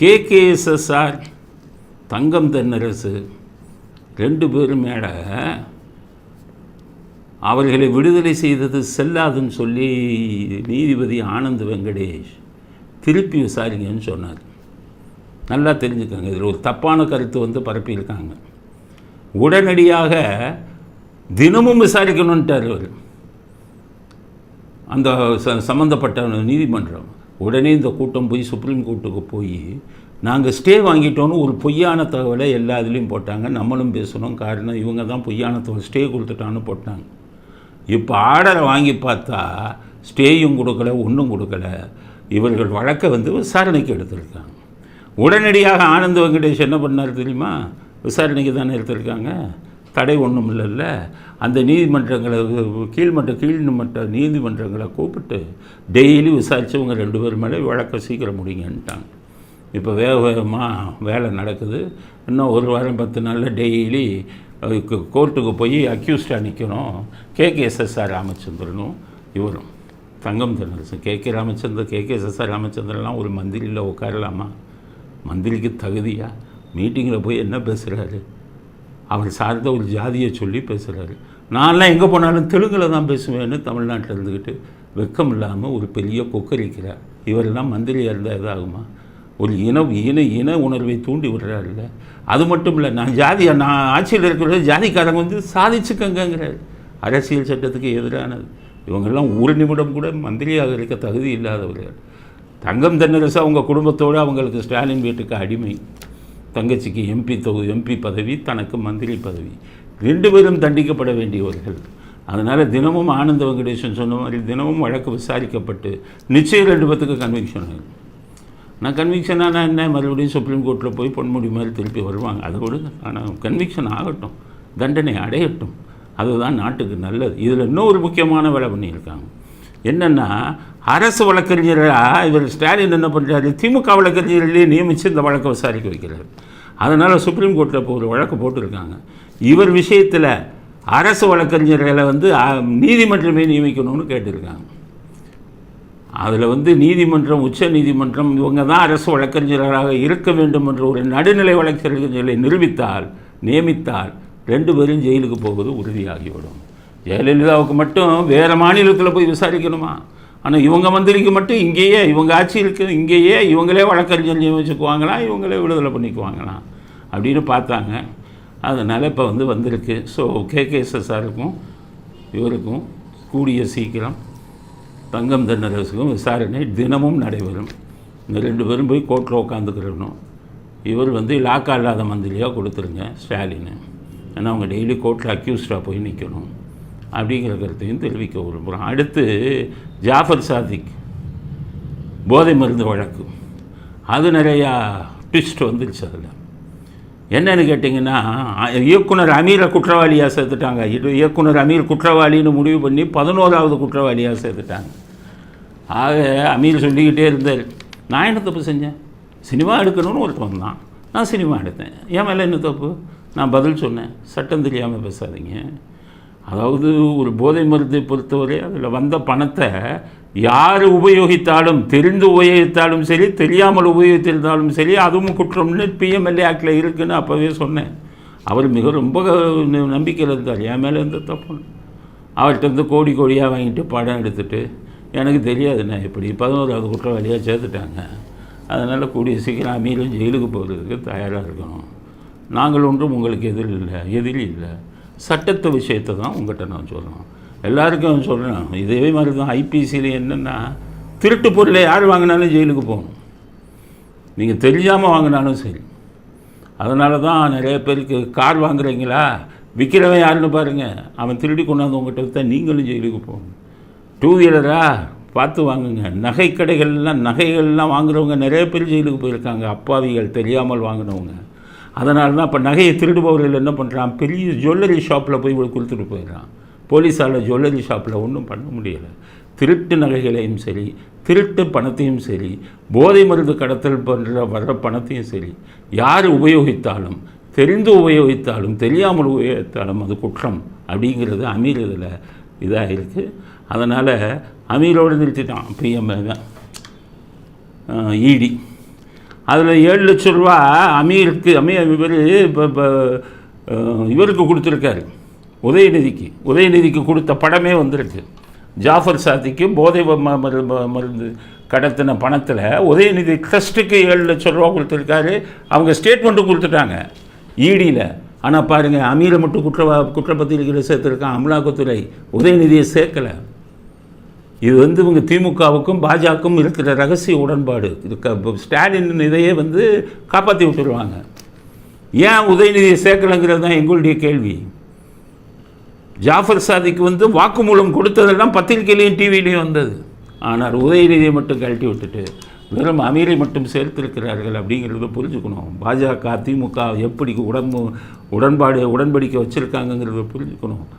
KKSSR Thangam Thennarasu ரெண்டு பேரும் மேட அவர்களை விடுதலை செய்தது செல்லாதுன்னு சொல்லி நீதிபதி ஆனந்த் வெங்கடேஷ் திருப்பி விசாரிங்கன்னு சொன்னார். நல்லா தெரிஞ்சுக்கோங்க இதில் ஒரு தப்பான கருத்து வந்து பரப்பியிருக்காங்க உடனடியாக தினமும் விசாரிக்கணுன்ட்டார் அவர். அந்த ச சம்மந்தப்பட்ட நீதிமன்றம். உடனே இந்த கூட்டம் போய் சுப்ரீம் கோர்ட்டுக்கு போய் நாங்கள் ஸ்டே வாங்கிட்டோன்னு ஒரு பொய்யான தகவலை எல்லா இதுலேயும் போட்டாங்க. நம்மளும் பேசணும் காரணம் இவங்க தான் பொய்யான தகவல் ஸ்டே கொடுத்துட்டான்னு போட்டாங்க. இப்போ ஆர்டரை வாங்கி பார்த்தா ஸ்டேயும் கொடுக்கல ஒன்றும் கொடுக்கல. இவர்கள் வழக்கை வந்து விசாரணைக்கு எடுத்திருக்காங்க. உடனடியாக ஆனந்த வெங்கடேஷ் என்ன பண்ணார் தெரியுமா? விசாரணைக்கு தானே எடுத்திருக்காங்க. தடை ஒன்றும் இல்லைல்ல அந்த நீதிமன்றங்களை கீழ்மன்ற கீழ்மன்ற நீதிமன்றங்களை கூப்பிட்டு டெய்லி விசாரித்தவங்க ரெண்டு பேர் மேலே வழக்க சீக்கிரம் முடிங்கன்ட்டாங்க. இப்போ வேக வேகமாக வேலை நடக்குது. இன்னும் ஒரு வாரம் பத்து நாளில் டெய்லி கோர்ட்டுக்கு போய் அக்யூஸ்டாக நிற்கணும் கே. கே. எஸ்எஸ்ஆர் ராமச்சந்திரனும் இவரும். Thangam Thennarasu K. K. Ramachandran K. K. SSR ராமச்சந்திரன்லாம் ஒரு மந்திரியில் உட்காரலாமா? மந்திரிக்கு தகுதியா? மீட்டிங்கில் போய் என்ன பேசுகிறாரு அவர் சார்ந்த ஒரு ஜாதியை சொல்லி பேசுகிறாரு நான்லாம் எங்கே போனாலும் தெலுங்கில் தான் பேசுவேன்னு தமிழ்நாட்டில் இருந்துக்கிட்டு வெக்கம் இல்லாமல் ஒரு பெரிய கொக்கரிக்கிறார். இவரெல்லாம் மந்திரியாக இருந்தால் இதாகுமா? ஒரு இன இன இன உணர்வை தூண்டி விடுறாருல்ல அது மட்டும் இல்லை நான் ஜாதியை நான் ஆட்சியில் இருக்கிற ஜாதிக்காரங்க வந்து சாதிச்சுக்கங்கிறார் அரசியல் சட்டத்துக்கு எதிரானது. இவங்கெல்லாம் ஒரு நிமிடம் கூட மந்திரியாக இருக்க தகுதி இல்லாதவர்கள். தங்கம் தென்னரசு அவங்க குடும்பத்தோடு அவங்களுக்கு ஸ்டாலின் வீட்டுக்கு அடிமை. தங்கச்சிக்கு எம்பி தொகு எம்பி பதவி தனக்கு மந்திரி பதவி. ரெண்டு பேரும் தண்டிக்கப்பட வேண்டியவர்கள். அதனால் தினமும் ஆனந்த வெங்கடேசன் சொன்ன மாதிரி தினமும் வழக்கு விசாரிக்கப்பட்டு நிச்சயம் ரெண்டு பேத்துக்கு கன்விக்ஷன் ஆகும் நான் கன்விக்ஷனாக என்ன? மறுபடியும் சுப்ரீம் கோர்ட்டில் போய் பொன்முடி மாதிரி திருப்பி வருவாங்க. அதை விடுங்க. ஆனால் கன்விக்ஷன் ஆகட்டும். தண்டனை அடையட்டும். அதுதான் நாட்டுக்கு நல்லது. இதில் இன்னும் ஒரு முக்கியமான வேலை பண்ணியிருக்காங்க என்னென்னா அரசு வழக்கறிஞராக இவர் ஸ்டாலின் என்ன பண்ணுறாரு திமுக வழக்கறிஞர்களே நியமித்து இந்த வழக்கை விசாரிக்க வைக்கிறார். அதனால் சுப்ரீம் கோர்ட்டில் இப்போ ஒரு வழக்கு போட்டிருக்காங்க. இவர் விஷயத்தில் அரசு வழக்கறிஞர்களை வந்து நீதிமன்றமே நியமிக்கணும்னு கேட்டிருக்காங்க. அதில் வந்து நீதிமன்றம் உச்ச நீதிமன்றம் இவங்க தான் அரசு வழக்கறிஞர்களாக இருக்க வேண்டும் என்ற ஒரு நடுநிலை வழக்கறிஞர்களை நிரூபித்தால் நியமித்தால் ரெண்டு பேரும் ஜெயிலுக்கு போவது உறுதியாகிவிடும். ஜெயலலிதாவுக்கு மட்டும் வேறு மாநிலத்தில் போய் விசாரிக்கணுமா? ஆனால் இவங்க மந்திரிக்கு மட்டும் இங்கேயே இவங்க ஆட்சியிலுக்கு இங்கேயே இவங்களே வழக்கறிஞர் நியமிச்சுக்குவாங்களாம் இவங்களே விடுதலை பண்ணிக்குவாங்களாம் அப்படின்னு பார்த்தாங்க. அதனால் இப்போ வந்து வந்திருக்கு. ஸோ கேகேஎஸ்எஸ்ஆருக்கும் இவருக்கும் கூடிய சீக்கிரம் தங்கம் தென்னரசுக்கும் விசாரணை தினமும் நடைபெறும். இந்த ரெண்டு பேரும் போய் கோர்ட்டில் உட்காந்துக்கிறணும் இவர் வந்து லாக்கா இல்லாத மந்திரியாக கொடுத்துருங்க ஸ்டாலின். ஏன்னா அவங்க டெய்லி கோர்ட்டில் அக்யூஸ்டாக போய் நிற்கணும் அப்படிங்கிற கருத்தையும் தெரிவிக்க விரும்புகிறோம். அடுத்து ஜாஃபர் சாதிக் போதை மருந்து வழக்கு. அது நிறையா ட்விஸ்ட் வந்துருச்சு அதில். என்னென்னு கேட்டிங்கன்னா இயக்குனர் அமீரை குற்றவாளியாக சேர்த்துட்டாங்க. இது இயக்குனர் அமீர் குற்றவாளின்னு முடிவு பண்ணி பதினோராவது குற்றவாளியாக சேர்த்துட்டாங்க. ஆக அமீர் சொல்லிக்கிட்டே இருந்தார். நான் என்ன தப்பு செஞ்சேன்? சினிமா எடுக்கணும்னு ஒருத்தன் வந்தான். நான் சினிமா எடுத்தேன். என் மேலே என்ன தப்பு? நான் பதில் சொன்னேன். சட்டம் தெரியாமல் பேசாதீங்க. அதாவது ஒரு போதை மருந்தை பொறுத்தவரை அதில் வந்த பணத்தை யார் உபயோகித்தாலும் தெரிந்து உபயோகித்தாலும் சரி தெரியாமல் உபயோகித்திருந்தாலும் சரி அதுவும் குற்றம்னு பிஎம்எல்ஏ ஆக்டில் இருக்குன்னு அப்போவே சொன்னேன். அவர் மிக ரொம்ப நம்பிக்கையில் இருந்தார் என் மேலே இருந்த தப்பு. அவர்கிட்ட இருந்து கோடி கோடியாக வாங்கிட்டு படம் எடுத்துட்டு எனக்கு தெரியாது நான் இப்படி பதினோராவது குற்றவாளியாக சேர்த்துட்டாங்க. அதனால் கூடிய சீக்கிரம் அமீரும் ஜெயிலுக்கு போகிறதுக்கு தயாராக இருக்கணும். நாங்கள் ஒன்றும் உங்களுக்கு எதிரி இல்லை எதிரி இல்லை. சட்டத்து விஷயத்தை தான் உங்கள்கிட்ட நான் சொல்கிறோம் எல்லாருக்கும் சொல்கிறேன் இதே மாதிரி தான் ஐபிசியில் என்னென்னா திருட்டு பொருளை யார் வாங்கினாலும் ஜெயிலுக்கு போகணும். நீங்கள் தெரியாமல் வாங்கினாலும் சரி. அதனால தான் நிறைய பேருக்கு கார் வாங்குறீங்களா? விற்கிறவன் யாருன்னு பாருங்கள் அவன் திருடி கொண்டாந்து உங்கள்கிட்ட விற்றா நீங்களும் ஜெயிலுக்கு போகணும். டூ வீலரா பார்த்து வாங்குங்க. நகை கடைகள்லாம் நகைகள்லாம் வாங்குறவங்க நிறைய பேர் ஜெயிலுக்கு போயிருக்காங்க. அப்பாவிகள் தெரியாமல் வாங்கினவங்க. அதனால தான் இப்போ நகையை திருடுபவர்கள் என்ன பண்ணுறான் பெரிய ஜுவல்லரி ஷாப்பில் போய் கொடுத்துட்டு போயிடுறான். போலீஸால் ஜுவல்லரி ஷாப்பில் ஒன்றும் பண்ண முடியலை. திருட்டு நகைகளையும் சரி திருட்டு பணத்தையும் சரி போதை மருந்து கடத்தல் பண்ணுற வர்ற பணத்தையும் சரி யார் உபயோகித்தாலும் தெரிந்து உபயோகித்தாலும் தெரியாமல் உபயோகித்தாலும் அது குற்றம் அப்படிங்கிறது அமீர் இதில் இதாக இருக்குது அதனால் அமீரோடு நிறுத்திட்டான். பிஎம் இடி அதில் ஏழு லட்ச ரூபா அமீருக்கு அமீர் இவர் இப்போ இப்போ இவருக்கு கொடுத்துருக்காரு. உதயநிதிக்கு. உதயநிதிக்கு கொடுத்த படமே வந்திருக்கு ஜாஃபர் சாதிக்கு போதை ம- மரு- ம- மருந்து கடத்தின பணத்தில் உதயநிதி ட்ரஸ்ட்டுக்கு ஏழு லட்சம் ரூபா கொடுத்துருக்காரு. அவங்க ஸ்டேட்மெண்ட்டு கொடுத்துட்டாங்க. ஈடியில் ஆனால் பாருங்கள் அமீரை மட்டும் குற்ற குற்றப்பத்திரிகையில் சேர்த்துருக்கான் அமலாக்கத்துறை. உதயநிதியை சேர்க்கலை. இது வந்து இவங்க திமுகவுக்கும் பாஜகவுக்கும் இருக்கிற ரகசிய உடன்பாடு. இது க- ஸ்டாலின் இதையே வந்து காப்பாற்றி விட்டுருவாங்க. ஏன் உதயநிதியை சேர்க்கலைங்கிறது தான் எங்களுடைய கேள்வி. ஜாஃபர் சாதிக்கு வந்து வாக்குமூலம் கொடுத்ததெல்லாம் பத்திரிகையிலையும் டிவிலையும் வந்தது. ஆனால் உதயநிதியை மட்டும் கழட்டி விட்டுட்டு வெறும் அமீரை மட்டும் சேர்த்திருக்கிறார்கள் அப்படிங்கிறத புரிஞ்சுக்கணும். பாஜக திமுக எப்படி உடம்பு உடன்பாடு உடன்படிக்கை வச்சுருக்காங்கங்கிறத புரிஞ்சுக்கணும்.